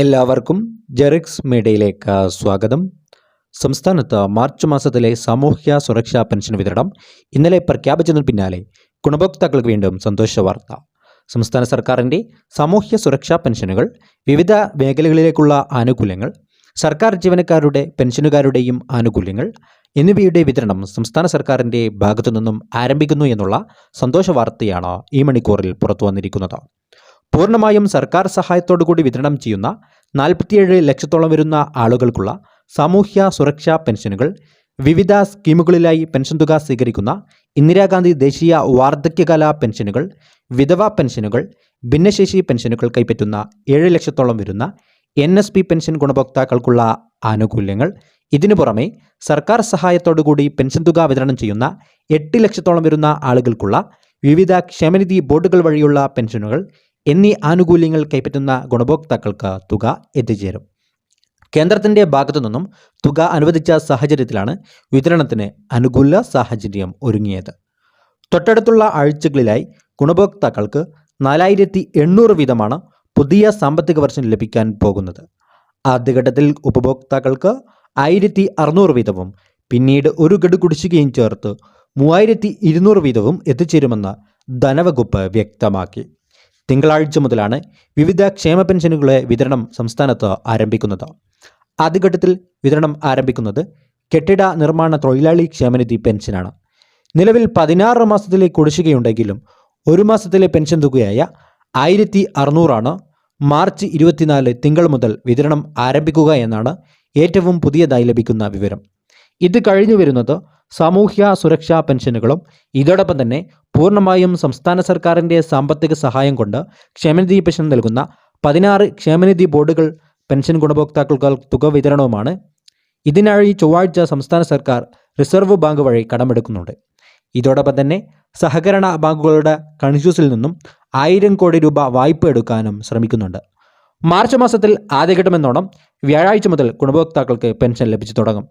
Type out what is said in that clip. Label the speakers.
Speaker 1: എല്ലാവർക്കും ജെറിക്സ് മീഡിയയിലേക്ക് സ്വാഗതം. സംസ്ഥാനത്ത് മാർച്ച് മാസത്തിലെ സാമൂഹ്യ സുരക്ഷാ പെൻഷൻ വിതരണം ഇന്നലെ പ്രഖ്യാപിച്ചതിന് പിന്നാലെ ഗുണഭോക്താക്കൾക്ക് വീണ്ടും സന്തോഷ വാർത്ത. സംസ്ഥാന സർക്കാരിന്റെ സാമൂഹ്യ സുരക്ഷാ പെൻഷനുകൾ വിവിധ മേഖലകളിലേക്കുള്ള ആനുകൂല്യങ്ങൾ സർക്കാർ ജീവനക്കാരുടെ പെൻഷനുകാരുടെയും ആനുകൂല്യങ്ങൾ എന്നിവയുടെ വിതരണം സംസ്ഥാന സർക്കാരിന്റെ ഭാഗത്തു നിന്നും ആരംഭിക്കുന്നു എന്നുള്ള സന്തോഷ വാർത്തയാണ് ഈ മണിക്കൂറിൽ പുറത്തു വന്നിരിക്കുന്നത് പൂർണമായും സർക്കാർ സഹായത്തോടുകൂടി വിതരണം ചെയ്യുന്ന നാൽപ്പത്തിയേഴ് ലക്ഷത്തോളം വരുന്ന ആളുകൾക്കുള്ള സാമൂഹ്യ സുരക്ഷാ പെൻഷനുകൾ വിവിധ സ്കീമുകളിലായി പെൻഷൻ തുക സ്വീകരിക്കുന്ന ഇന്ദിരാഗാന്ധി ദേശീയ വാർദ്ധക്യകാല പെൻഷനുകൾ വിധവ പെൻഷനുകൾ ഭിന്നശേഷി പെൻഷനുകൾ കൈപ്പറ്റുന്ന ഏഴ് ലക്ഷത്തോളം വരുന്ന എൻ എസ് പി പെൻഷൻ ഗുണഭോക്താക്കൾക്കുള്ള ആനുകൂല്യങ്ങൾ. ഇതിനു പുറമെ സർക്കാർ സഹായത്തോടുകൂടി പെൻഷൻ തുക വിതരണം ചെയ്യുന്ന എട്ട് ലക്ഷത്തോളം വരുന്ന ആളുകൾക്കുള്ള വിവിധ ക്ഷേമനിധി ബോർഡുകൾ വഴിയുള്ള പെൻഷനുകൾ എന്നീ ആനുകൂല്യങ്ങൾ കൈപ്പറ്റുന്ന ഗുണഭോക്താക്കൾക്ക് തുക എത്തിച്ചേരും. കേന്ദ്രത്തിന്റെ ഭാഗത്തു നിന്നും തുക അനുവദിച്ച സാഹചര്യത്തിലാണ് വിതരണത്തിന് അനുകൂല സാഹചര്യം ഒരുങ്ങിയത്. തൊട്ടടുത്തുള്ള ആഴ്ചകളിലായി ഗുണഭോക്താക്കൾക്ക് നാലായിരത്തി എണ്ണൂറ് വീതമാണ് പുതിയ സാമ്പത്തിക വർഷം ലഭിക്കാൻ പോകുന്നത്. ആദ്യഘട്ടത്തിൽ ഉപഭോക്താക്കൾക്ക് ആയിരത്തി അറുന്നൂറ് വീതവും പിന്നീട് ഒരു ഗഡു കുടിശ്ശികയും ചേർത്ത് മൂവായിരത്തി ഇരുന്നൂറ് വീതവും എത്തിച്ചേരുമെന്ന് ധനവകുപ്പ് വ്യക്തമാക്കി. തിങ്കളാഴ്ച മുതലാണ് വിവിധ ക്ഷേമ പെൻഷനുകളെ വിതരണം സംസ്ഥാനത്ത് ആരംഭിക്കുന്നത്. ആദ്യഘട്ടത്തിൽ വിതരണം ആരംഭിക്കുന്നത് കെട്ടിട നിർമ്മാണ തൊഴിലാളി ക്ഷേമനിധി പെൻഷനാണ്. നിലവിൽ പതിനാറ് മാസത്തിലെ കുടിശ്ശികയുണ്ടെങ്കിലും ഒരു മാസത്തിലെ പെൻഷൻ തുകയായ ആയിരത്തി അറുന്നൂറാണ് മാർച്ച് ഇരുപത്തിനാല് തിങ്കൾ മുതൽ വിതരണം ആരംഭിക്കുക എന്നാണ് ഏറ്റവും പുതിയതായി ലഭിക്കുന്ന വിവരം. ഇത് കഴിഞ്ഞു വരുന്നത് സാമൂഹ്യ സുരക്ഷാ പെൻഷനുകളും ഇതോടൊപ്പം തന്നെ പൂർണമായും സംസ്ഥാന സർക്കാരിന്റെ സാമ്പത്തിക സഹായം കൊണ്ട് ക്ഷേമനിധി പെൻഷൻ നൽകുന്ന പതിനാറ് ക്ഷേമനിധി ബോർഡുകൾ പെൻഷൻ ഗുണഭോക്താക്കൾക്ക് തുക വിതരണവുമാണ്. ഇതിനായി ചൊവ്വാഴ്ച സംസ്ഥാന സർക്കാർ റിസർവ് ബാങ്ക് വഴി കടമെടുക്കുന്നുണ്ട്. ഇതോടൊപ്പം തന്നെ സഹകരണ ബാങ്കുകളുടെ കൺസ്യൂസിൽ നിന്നും ആയിരം കോടി രൂപ വായ്പ എടുക്കാനും ശ്രമിക്കുന്നുണ്ട്. മാർച്ച് മാസത്തിൽ ആദ്യഘട്ടമെന്നോണം വ്യാഴാഴ്ച മുതൽ ഗുണഭോക്താക്കൾക്ക് പെൻഷൻ ലഭിച്ചു തുടങ്ങും.